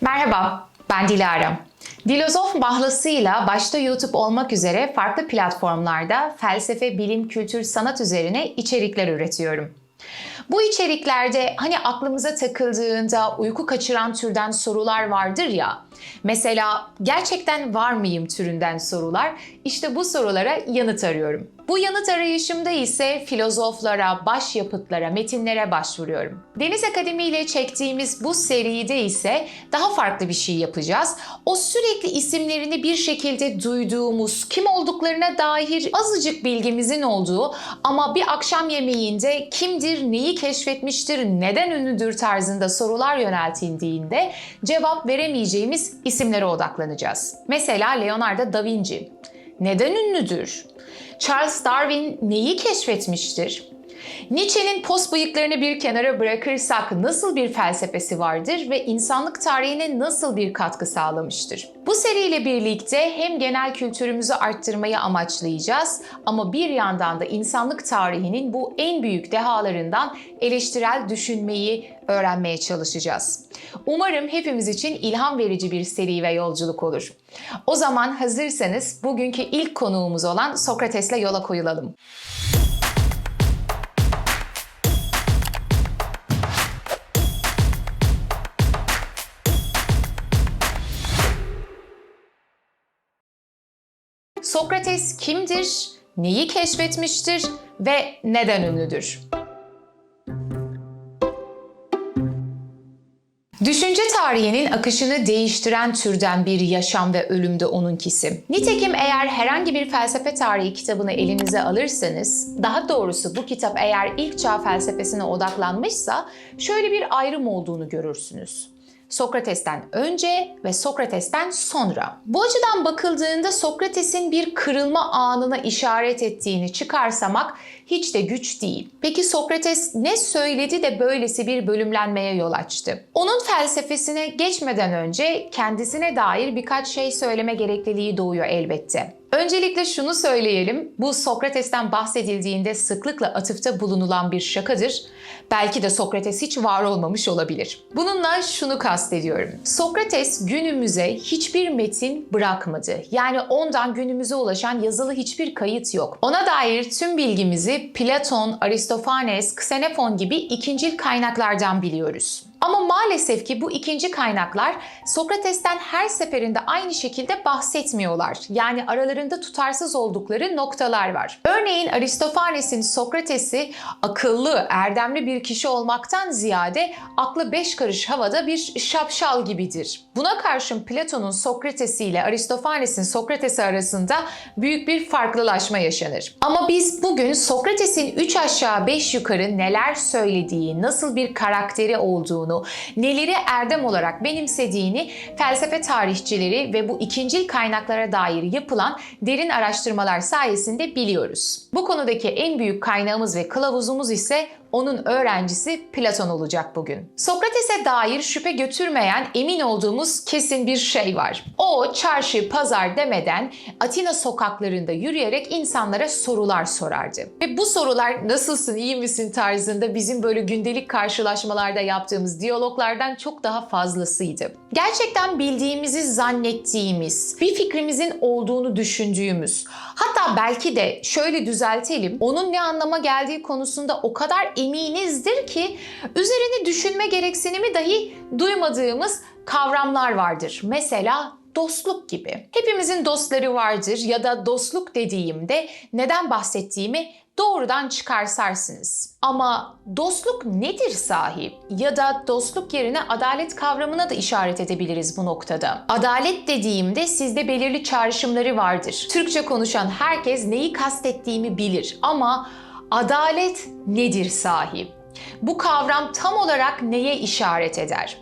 Merhaba, ben Dilara. Dilozof mahlasıyla başta YouTube olmak üzere farklı platformlarda felsefe, bilim, kültür, sanat üzerine içerikler üretiyorum. Bu içeriklerde hani aklımıza takıldığında uyku kaçıran türden sorular vardır ya. Mesela gerçekten var mıyım türünden sorular. İşte bu sorulara yanıt arıyorum. Bu yanıt arayışımda ise filozoflara, başyapıtlara, metinlere başvuruyorum. Deniz Akademi ile çektiğimiz bu seride ise daha farklı bir şey yapacağız. O sürekli isimlerini bir şekilde duyduğumuz, kim olduklarına dair azıcık bilgimizin olduğu ama bir akşam yemeğinde kimdir, neyi keşfetmiştir, neden ünlüdür tarzında sorular yöneltildiğinde cevap veremeyeceğimiz isimlere odaklanacağız. Mesela Leonardo da Vinci. Neden ünlüdür? Charles Darwin neyi keşfetmiştir? Nietzsche'nin post bıyıklarını bir kenara bırakırsak nasıl bir felsefesi vardır ve insanlık tarihine nasıl bir katkı sağlamıştır? Bu seriyle birlikte hem genel kültürümüzü arttırmayı amaçlayacağız ama bir yandan da insanlık tarihinin bu en büyük dehalarından eleştirel düşünmeyi öğrenmeye çalışacağız. Umarım hepimiz için ilham verici bir seri ve yolculuk olur. O zaman hazırsanız bugünkü ilk konuğumuz olan Sokrates'le yola koyulalım. Sokrates kimdir? Neyi keşfetmiştir ve neden ünlüdür? Düşünce tarihinin akışını değiştiren türden bir yaşam ve ölümde onunkisi. Nitekim eğer herhangi bir felsefe tarihi kitabını elinize alırsanız, daha doğrusu bu kitap eğer ilk çağ felsefesine odaklanmışsa şöyle bir ayrım olduğunu görürsünüz. Sokrates'ten önce ve Sokrates'ten sonra. Bu açıdan bakıldığında Sokrates'in bir kırılma anına işaret ettiğini çıkarsamak hiç de güç değil. Peki Sokrates ne söyledi de böylesi bir bölümlenmeye yol açtı? Onun felsefesine geçmeden önce kendisine dair birkaç şey söyleme gerekliliği doğuyor elbette. Öncelikle şunu söyleyelim. Bu Sokrates'ten bahsedildiğinde sıklıkla atıfta bulunulan bir şakadır. Belki de Sokrates hiç var olmamış olabilir. Bununla şunu kastediyorum. Sokrates günümüze hiçbir metin bırakmadı. Yani ondan günümüze ulaşan yazılı hiçbir kayıt yok. Ona dair tüm bilgimizi Platon, Aristofanes, Xenofon gibi ikincil kaynaklardan biliyoruz. Ama maalesef ki bu ikinci kaynaklar Sokrates'ten her seferinde aynı şekilde bahsetmiyorlar. Yani aralarında tutarsız oldukları noktalar var. Örneğin Aristofanes'in Sokrates'i akıllı, erdemli bir kişi olmaktan ziyade aklı beş karış havada bir şapşal gibidir. Buna karşın Platon'un Sokrates'i ile Aristofanes'in Sokrates'i arasında büyük bir farklılaşma yaşanır. Ama biz bugün Sokrates'in 3 aşağı 5 yukarı neler söylediği, nasıl bir karakteri olduğunu, neleri erdem olarak benimsediğini felsefe tarihçileri ve bu ikincil kaynaklara dair yapılan derin araştırmalar sayesinde biliyoruz. Bu konudaki en büyük kaynağımız ve kılavuzumuz ise onun öğrencisi Platon olacak bugün. Sokrates'e dair şüphe götürmeyen emin olduğumuz kesin bir şey var. O çarşı, pazar demeden Atina sokaklarında yürüyerek insanlara sorular sorardı. Ve bu sorular nasılsın, iyi misin tarzında bizim böyle gündelik karşılaşmalarda yaptığımız diyaloglardan çok daha fazlasıydı. Gerçekten bildiğimizi zannettiğimiz, bir fikrimizin olduğunu düşündüğümüz, hatta belki de şöyle düzeltelim, onun ne anlama geldiği konusunda o kadar eminizdir ki üzerine düşünme gereksinimi dahi duymadığımız kavramlar vardır. Mesela dostluk gibi. Hepimizin dostları vardır ya da dostluk dediğimde neden bahsettiğimi doğrudan çıkarsarsınız. Ama dostluk nedir sahip? Ya da dostluk yerine adalet kavramına da işaret edebiliriz bu noktada. Adalet dediğimde sizde belirli çağrışımları vardır. Türkçe konuşan herkes neyi kastettiğimi bilir ama adalet nedir sahip? Bu kavram tam olarak neye işaret eder?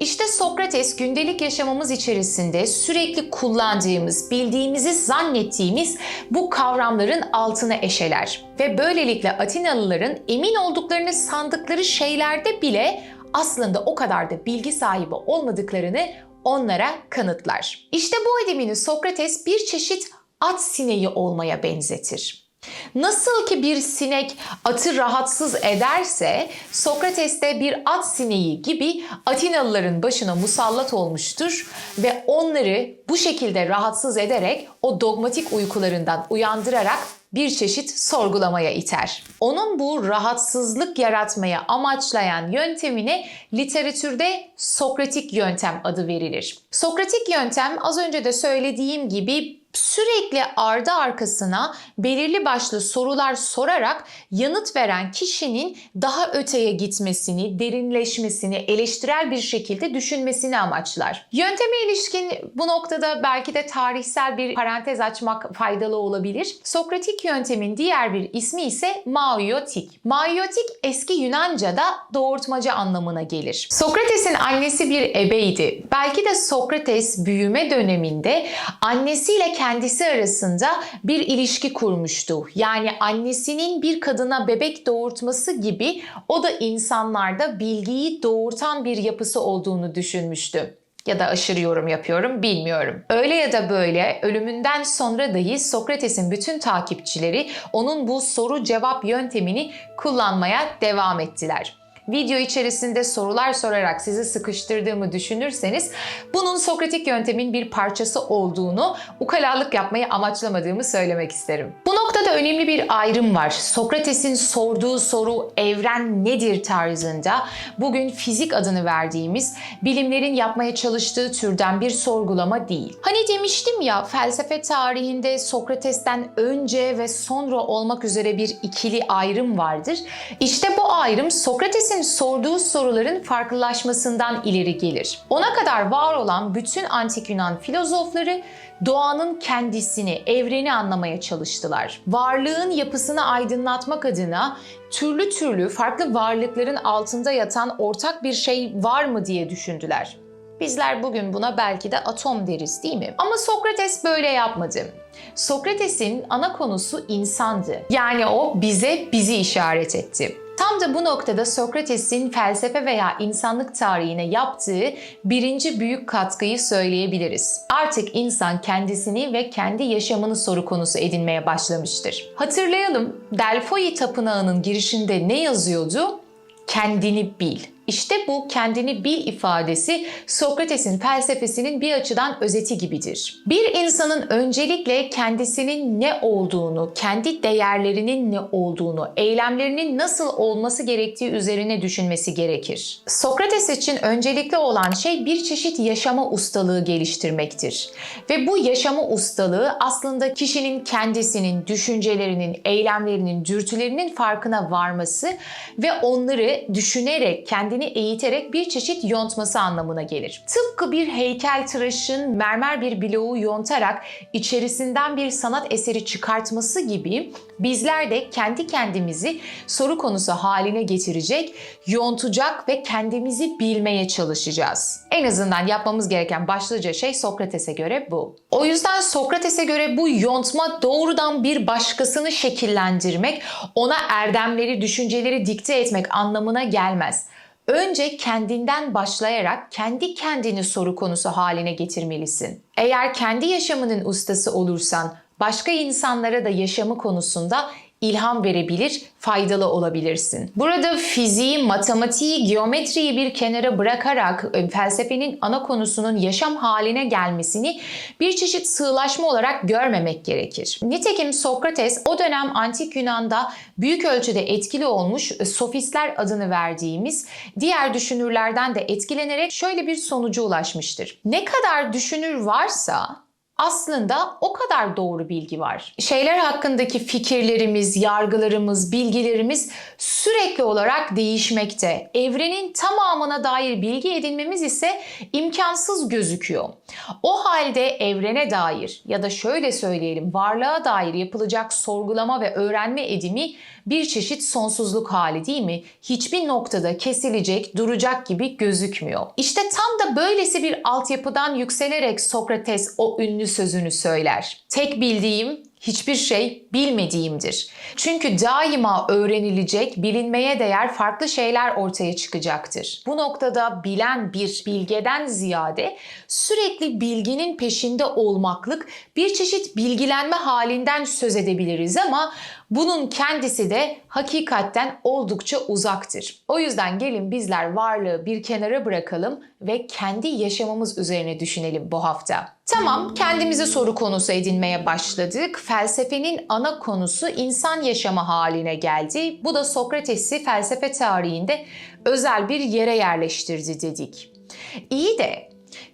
İşte Sokrates gündelik yaşamımız içerisinde sürekli kullandığımız, bildiğimizi zannettiğimiz bu kavramların altına eşeler ve böylelikle Atinalıların emin olduklarını sandıkları şeylerde bile aslında o kadar da bilgi sahibi olmadıklarını onlara kanıtlar. İşte bu edimini Sokrates bir çeşit at sineği olmaya benzetir. Nasıl ki bir sinek atı rahatsız ederse Sokrates de bir at sineği gibi Atinalıların başına musallat olmuştur ve onları bu şekilde rahatsız ederek o dogmatik uykularından uyandırarak bir çeşit sorgulamaya iter. Onun bu rahatsızlık yaratmaya amaçlayan yöntemine literatürde Sokratik yöntem adı verilir. Sokratik yöntem az önce de söylediğim gibi sürekli ardı arkasına belirli başlı sorular sorarak yanıt veren kişinin daha öteye gitmesini, derinleşmesini, eleştirel bir şekilde düşünmesini amaçlar. Yönteme ilişkin bu noktada belki de tarihsel bir parantez açmak faydalı olabilir. Sokratik yöntemin diğer bir ismi ise maiotik. Maiotik eski Yunanca'da doğurtmaca anlamına gelir. Sokrates'in annesi bir ebeydi. Belki de Sokrates büyüme döneminde annesiyle kendisi arasında bir ilişki kurmuştu. Yani annesinin bir kadına bebek doğurtması gibi o da insanlarda bilgiyi doğurtan bir yapısı olduğunu düşünmüştü ya da aşırı yorum yapıyorum bilmiyorum. Öyle ya da böyle ölümünden sonra dahi Sokrates'in bütün takipçileri onun bu soru cevap yöntemini kullanmaya devam ettiler. Video içerisinde sorular sorarak sizi sıkıştırdığımı düşünürseniz bunun Sokratik yöntemin bir parçası olduğunu ukalalık yapmayı amaçlamadığımı söylemek isterim. Bu noktada önemli bir ayrım var. Sokrates'in sorduğu soru evren nedir tarzında bugün fizik adını verdiğimiz bilimlerin yapmaya çalıştığı türden bir sorgulama değil. Hani demiştim ya felsefe tarihinde Sokrates'ten önce ve sonra olmak üzere bir ikili ayrım vardır. İşte bu ayrım Sokrates'in sorduğu soruların farklılaşmasından ileri gelir. Ona kadar var olan bütün antik Yunan filozofları doğanın kendisini, evreni anlamaya çalıştılar. Varlığın yapısını aydınlatmak adına türlü türlü farklı varlıkların altında yatan ortak bir şey var mı diye düşündüler. Bizler bugün buna belki de atom deriz değil mi? Ama Sokrates böyle yapmadı. Sokrates'in ana konusu insandı. Yani o bize bizi işaret etti. Tam da bu noktada Sokrates'in felsefe veya insanlık tarihine yaptığı birinci büyük katkıyı söyleyebiliriz. Artık insan kendisini ve kendi yaşamını soru konusu edinmeye başlamıştır. Hatırlayalım, Delphi Tapınağı'nın girişinde ne yazıyordu? Kendini bil. İşte bu kendini bil ifadesi Sokrates'in felsefesinin bir açıdan özeti gibidir. Bir insanın öncelikle kendisinin ne olduğunu, kendi değerlerinin ne olduğunu, eylemlerinin nasıl olması gerektiği üzerine düşünmesi gerekir. Sokrates için öncelikli olan şey bir çeşit yaşama ustalığı geliştirmektir. Ve bu yaşama ustalığı aslında kişinin kendisinin, düşüncelerinin, eylemlerinin, dürtülerinin farkına varması ve onları düşünerek, kendini kendini eğiterek bir çeşit yontması anlamına gelir. Tıpkı bir heykel tıraşın mermer bir bloğu yontarak içerisinden bir sanat eseri çıkartması gibi bizler de kendi kendimizi soru konusu haline getirecek, yontacak ve kendimizi bilmeye çalışacağız. En azından yapmamız gereken başlıca şey Sokrates'e göre bu. O yüzden Sokrates'e göre bu yontma doğrudan bir başkasını şekillendirmek, ona erdemleri, düşünceleri dikte etmek anlamına gelmez. Önce kendinden başlayarak kendi kendini soru konusu haline getirmelisin. Eğer kendi yaşamının ustası olursan başka insanlara da yaşamı konusunda ilham verebilir, faydalı olabilirsin. Burada fiziği, matematiği, geometriyi bir kenara bırakarak e, felsefenin ana konusunun yaşam haline gelmesini bir çeşit sığlaşma olarak görmemek gerekir. Nitekim Sokrates o dönem antik Yunan'da büyük ölçüde etkili olmuş e, sofistler adını verdiğimiz diğer düşünürlerden de etkilenerek şöyle bir sonuca ulaşmıştır. Ne kadar düşünür varsa aslında o kadar doğru bilgi var. Şeyler hakkındaki fikirlerimiz, yargılarımız, bilgilerimiz sürekli olarak değişmekte. Evrenin tamamına dair bilgi edinmemiz ise imkansız gözüküyor. O halde evrene dair ya da şöyle söyleyelim varlığa dair yapılacak sorgulama ve öğrenme edimi bir çeşit sonsuzluk hali değil mi? Hiçbir noktada kesilecek, duracak gibi gözükmüyor. İşte tam da böylesi bir altyapıdan yükselerek Sokrates o ünlü sözünü söyler. Tek bildiğim hiçbir şey bilmediğimdir. Çünkü daima öğrenilecek, bilinmeye değer farklı şeyler ortaya çıkacaktır. Bu noktada bilen bir bilgeden ziyade sürekli bilginin peşinde olmaklık bir çeşit bilgilenme halinden söz edebiliriz ama bunun kendisi de hakikatten oldukça uzaktır. O yüzden gelin bizler varlığı bir kenara bırakalım ve kendi yaşamımız üzerine düşünelim bu hafta. Tamam, kendimizi soru konusu edinmeye başladık. Felsefenin ana konusu insan yaşamı haline geldi. Bu da Sokrates'i felsefe tarihinde özel bir yere yerleştirdi dedik. İyi de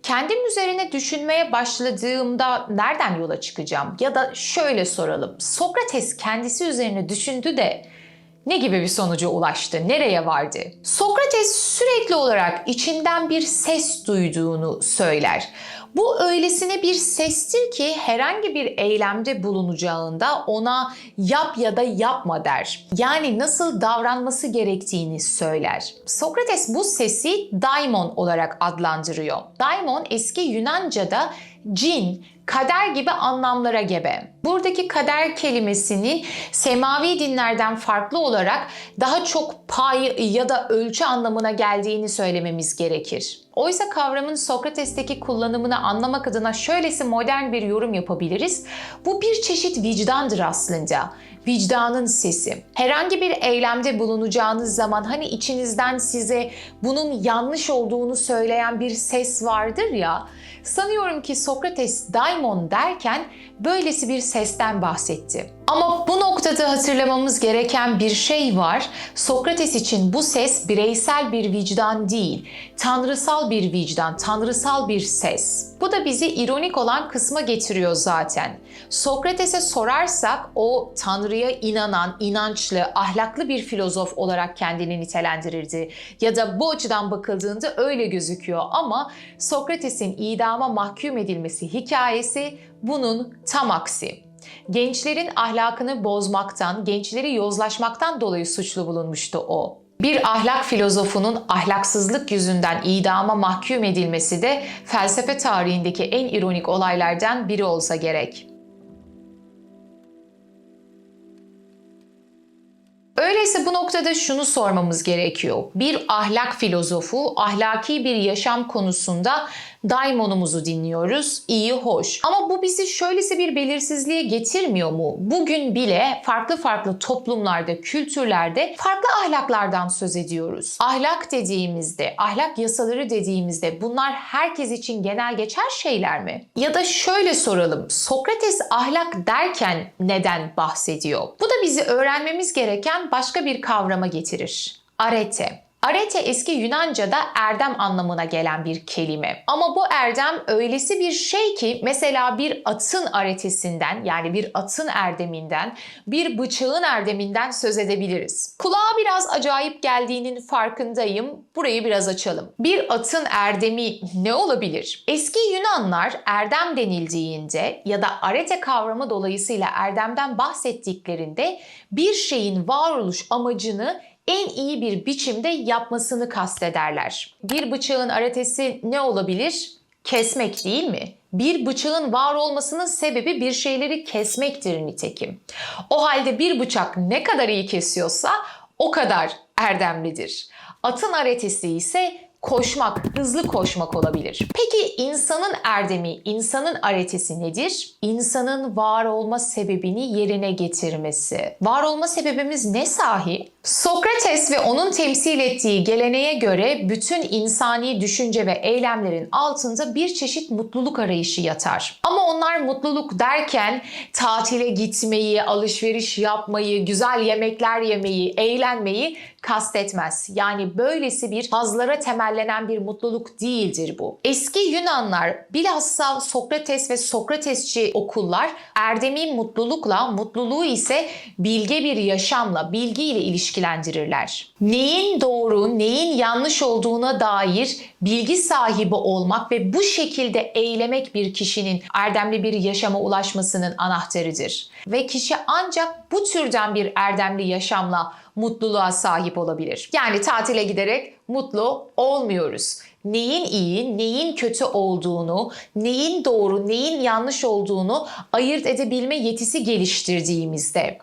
kendim üzerine düşünmeye başladığımda nereden yola çıkacağım? Ya da şöyle soralım. Sokrates kendisi üzerine düşündü de ne gibi bir sonuca ulaştı? Nereye vardı? Sokrates sürekli olarak içinden bir ses duyduğunu söyler. Bu öylesine bir sestir ki herhangi bir eylemde bulunacağında ona yap ya da yapma der. Yani nasıl davranması gerektiğini söyler. Sokrates bu sesi daimon olarak adlandırıyor. Daimon eski Yunanca'da cin, kader gibi anlamlara gebe. Buradaki kader kelimesini semavi dinlerden farklı olarak daha çok pay ya da ölçü anlamına geldiğini söylememiz gerekir. Oysa kavramın Sokrates'teki kullanımını anlamak adına şöylesi modern bir yorum yapabiliriz. Bu bir çeşit vicdandır aslında. Vicdanın sesi. Herhangi bir eylemde bulunacağınız zaman hani içinizden size bunun yanlış olduğunu söyleyen bir ses vardır ya. Sanıyorum ki Sokrates daimon derken böylesi bir sesten bahsetti. Ama bu noktada hatırlamamız gereken bir şey var. Sokrates için bu ses bireysel bir vicdan değil, tanrısal bir vicdan, tanrısal bir ses. Bu da bizi ironik olan kısma getiriyor zaten. Sokrates'e sorarsak o tanrıya inanan, inançlı, ahlaklı bir filozof olarak kendini nitelendirirdi. Ya da bu açıdan bakıldığında öyle gözüküyor ama Sokrates'in idama mahkum edilmesi hikayesi bunun tam aksi gençlerin ahlakını bozmaktan, gençleri yozlaşmaktan dolayı suçlu bulunmuştu o. Bir ahlak filozofunun ahlaksızlık yüzünden idama mahkum edilmesi de felsefe tarihindeki en ironik olaylardan biri olsa gerek. Öyleyse bu noktada şunu sormamız gerekiyor. Bir ahlak filozofu ahlaki bir yaşam konusunda daimonumuzu dinliyoruz. İyi, hoş. Ama bu bizi şöylesi bir belirsizliğe getirmiyor mu? Bugün bile farklı farklı toplumlarda, kültürlerde farklı ahlaklardan söz ediyoruz. Ahlak dediğimizde, ahlak yasaları dediğimizde bunlar herkes için genel geçer şeyler mi? Ya da şöyle soralım. Sokrates ahlak derken neden bahsediyor? Bu da bizi öğrenmemiz gereken başka bir kavrama getirir. Arete. Arete eski Yunanca'da erdem anlamına gelen bir kelime. Ama bu erdem öylesi bir şey ki mesela bir atın aretesinden yani bir atın erdeminden, bir bıçağın erdeminden söz edebiliriz. Kulağa biraz acayip geldiğinin farkındayım. Burayı biraz açalım. Bir atın erdemi ne olabilir? Eski Yunanlar erdem denildiğinde ya da arete kavramı dolayısıyla erdemden bahsettiklerinde bir şeyin varoluş amacını en iyi bir biçimde yapmasını kastederler. Bir bıçağın aretesi ne olabilir? Kesmek değil mi? Bir bıçağın var olmasının sebebi bir şeyleri kesmektir nitekim. O halde bir bıçak ne kadar iyi kesiyorsa o kadar erdemlidir. Atın aretesi ise koşmak, hızlı koşmak olabilir. Peki insanın erdemi, insanın aretesi nedir? İnsanın var olma sebebini yerine getirmesi. Var olma sebebimiz ne sahi? Sokrates ve onun temsil ettiği geleneğe göre bütün insani düşünce ve eylemlerin altında bir çeşit mutluluk arayışı yatar. Ama onlar mutluluk derken tatile gitmeyi, alışveriş yapmayı, güzel yemekler yemeyi, eğlenmeyi kastetmez. Yani böylesi bir hazlara temellenen bir mutluluk değildir bu. Eski Yunanlar bilhassa Sokrates ve Sokratesçi okullar erdemi mutlulukla, mutluluğu ise bilge bir yaşamla, bilgiyle ilişkilendirirler. Neyin doğru, neyin yanlış olduğuna dair bilgi sahibi olmak ve bu şekilde eylemek bir kişinin erdemli bir yaşama ulaşmasının anahtarıdır. Ve kişi ancak bu türden bir erdemli yaşamla mutluluğa sahip olabilir. Yani tatile giderek mutlu olmuyoruz. Neyin iyi, neyin kötü olduğunu, neyin doğru, neyin yanlış olduğunu ayırt edebilme yetisi geliştirdiğimizde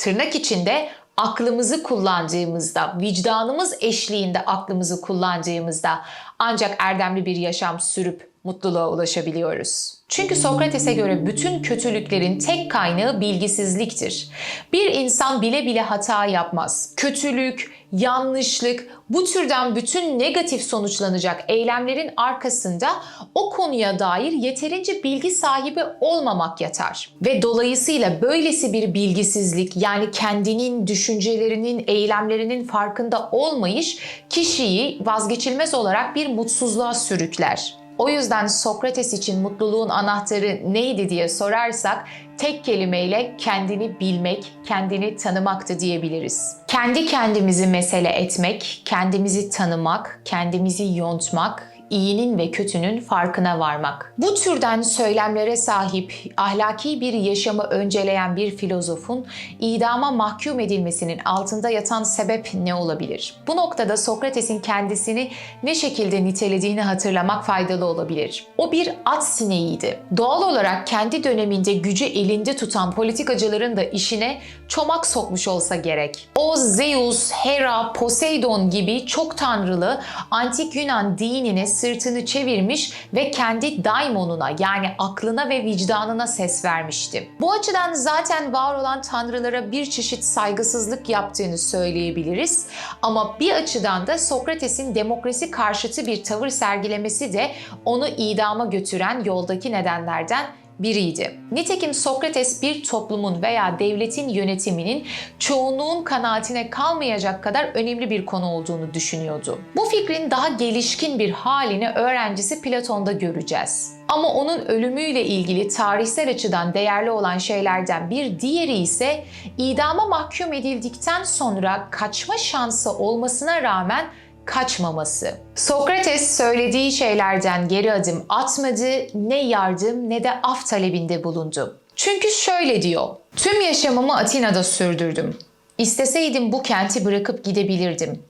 tırnak içinde aklımızı kullandığımızda, vicdanımız eşliğinde aklımızı kullandığımızda ancak erdemli bir yaşam sürüp mutluluğa ulaşabiliyoruz. Çünkü Sokrates'e göre bütün kötülüklerin tek kaynağı bilgisizliktir. Bir insan bile bile hata yapmaz. Kötülük, yanlışlık, bu türden bütün negatif sonuçlanacak eylemlerin arkasında o konuya dair yeterince bilgi sahibi olmamak yatar. Ve dolayısıyla böylesi bir bilgisizlik yani kendinin düşüncelerinin, eylemlerinin farkında olmayış kişiyi vazgeçilmez olarak bir mutsuzluğa sürükler. O yüzden Sokrates için mutluluğun anahtarı neydi diye sorarsak tek kelimeyle kendini bilmek, kendini tanımaktı diyebiliriz. Kendi kendimizi mesele etmek, kendimizi tanımak, kendimizi yontmak, iyinin ve kötünün farkına varmak. Bu türden söylemlere sahip ahlaki bir yaşamı önceleyen bir filozofun idama mahkum edilmesinin altında yatan sebep ne olabilir? Bu noktada Sokrates'in kendisini ne şekilde nitelediğini hatırlamak faydalı olabilir. O bir at sineğiydi. Doğal olarak kendi döneminde gücü elinde tutan politikacıların da işine çomak sokmuş olsa gerek. O Zeus, Hera, Poseidon gibi çok tanrılı antik Yunan dinine sırtını çevirmiş ve kendi daimonuna yani aklına ve vicdanına ses vermişti. Bu açıdan zaten var olan tanrılara bir çeşit saygısızlık yaptığını söyleyebiliriz. Ama bir açıdan da Sokrates'in demokrasi karşıtı bir tavır sergilemesi de onu idama götüren yoldaki nedenlerden biriydi. Nitekim Sokrates bir toplumun veya devletin yönetiminin çoğunluğun kanaatine kalmayacak kadar önemli bir konu olduğunu düşünüyordu. Bu fikrin daha gelişkin bir halini öğrencisi Platon'da göreceğiz. Ama onun ölümüyle ilgili tarihsel açıdan değerli olan şeylerden bir diğeri ise idama mahkum edildikten sonra kaçma şansı olmasına rağmen kaçmaması. Sokrates söylediği şeylerden geri adım atmadı, ne yardım ne de af talebinde bulundu. Çünkü şöyle diyor, tüm yaşamımı Atina'da sürdürdüm. İsteseydim bu kenti bırakıp gidebilirdim.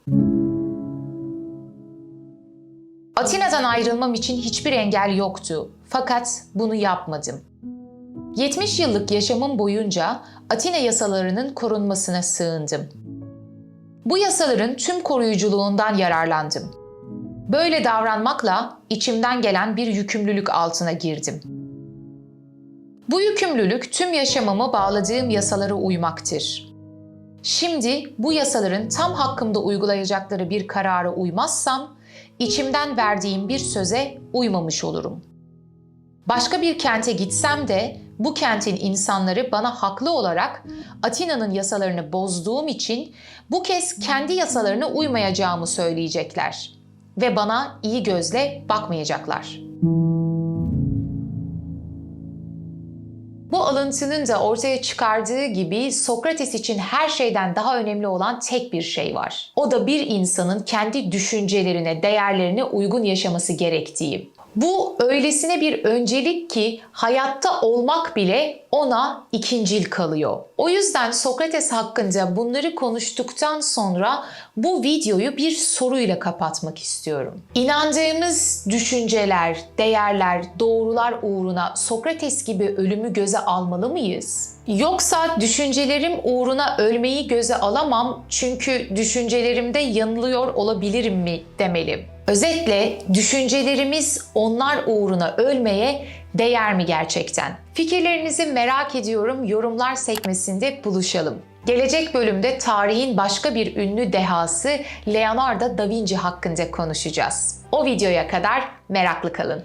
Atina'dan ayrılmam için hiçbir engel yoktu. Fakat bunu yapmadım. 70 yıllık yaşamım boyunca Atina yasalarının korunmasına sığındım. Bu yasaların tüm koruyuculuğundan yararlandım. Böyle davranmakla içimden gelen bir yükümlülük altına girdim. Bu yükümlülük tüm yaşamımı bağladığım yasalara uymaktır. Şimdi bu yasaların tam hakkımda uygulayacakları bir karara uymazsam, içimden verdiğim bir söze uymamış olurum. Başka bir kente gitsem de bu kentin insanları bana haklı olarak Atina'nın yasalarını bozduğum için bu kez kendi yasalarına uymayacağımı söyleyecekler ve bana iyi gözle bakmayacaklar. Bu alıntının da ortaya çıkardığı gibi Sokrates için her şeyden daha önemli olan tek bir şey var. O da bir insanın kendi düşüncelerine, değerlerine uygun yaşaması gerektiği. Bu öylesine bir öncelik ki hayatta olmak bile ona ikincil kalıyor. O yüzden Sokrates hakkında bunları konuştuktan sonra bu videoyu bir soruyla kapatmak istiyorum. İnandığımız düşünceler, değerler, doğrular uğruna Sokrates gibi ölümü göze almalı mıyız? Yoksa düşüncelerim uğruna ölmeyi göze alamam çünkü düşüncelerimde yanılıyor olabilirim mi demeli? Özetle düşüncelerimiz onlar uğruna ölmeye değer mi gerçekten? Fikirlerinizi merak ediyorum. Yorumlar sekmesinde buluşalım. Gelecek bölümde tarihin başka bir ünlü dehası Leonardo da Vinci hakkında konuşacağız. O videoya kadar meraklı kalın.